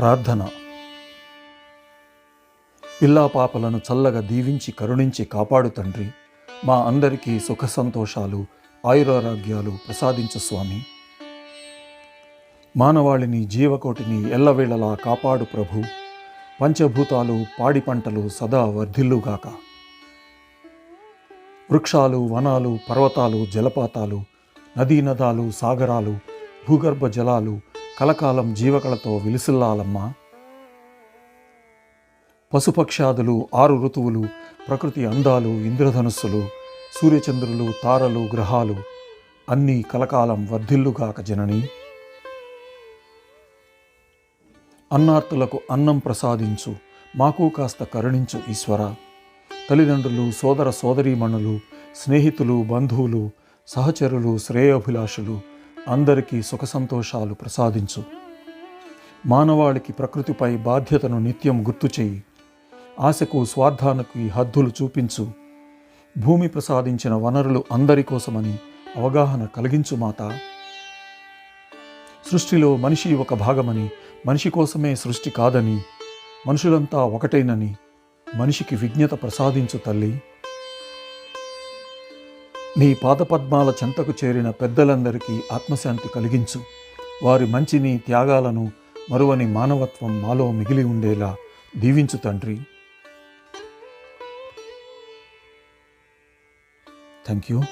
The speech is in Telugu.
ప్రార్థన. పిల్లా పాపలను చల్లగా దీవించి కరుణించి కాపాడు తండ్రి. మా అందరికీ సుఖ సంతోషాలు ఆయురారోగ్యాలు ప్రసాదించు స్వామి. మానవాళిని జీవకోటిని ఎల్లవేళలా కాపాడు ప్రభు. పంచభూతాలు పాడి పంటలు సదా వర్ధిల్లుగాక. వృక్షాలు వనాలు పర్వతాలు జలపాతాలు నదీ నదాలు సాగరాలు భూగర్భ జలాలు కలకాలం జీవకళతో విలిసిల్లాలమ్మా. పశుపక్షాదులు ఆరు ఋతువులు ప్రకృతి అందాలు ఇంద్రధనుస్సులు సూర్యచంద్రులు తారలు గ్రహాలు అన్నీ కలకాలం వర్ధిల్లుగాక జనని. అన్నార్తులకు అన్నం ప్రసాదించు మాకు కాస్త కరుణించు ఈశ్వర. తల్లిదండ్రులు సోదర సోదరీమణులు స్నేహితులు బంధువులు సహచరులు శ్రేయోభిలాషులు అందరికీ సుఖ సంతోషాలు ప్రసాదించు. మానవాళికి ప్రకృతిపై బాధ్యతను నిత్యం గుర్తు చేయి. ఆశకు స్వార్థానికి హద్దులు చూపించు. భూమి ప్రసాదించిన వనరులు అందరి కోసమని అవగాహన కలిగించు మాత. సృష్టిలో మనిషి ఒక భాగమని మనిషి కోసమే సృష్టి కాదని మనుషులంతా ఒకటేనని మనిషికి విజ్ఞత ప్రసాదించు తల్లి. నీ పాదపద్మాల చెంతకు చేరిన పెద్దలందరికీ ఆత్మశాంతి కలిగించు. వారి మంచిని త్యాగాలను మరువని మానవత్వం మాలో మిగిలి ఉండేలా దీవించు తండ్రి. Thank you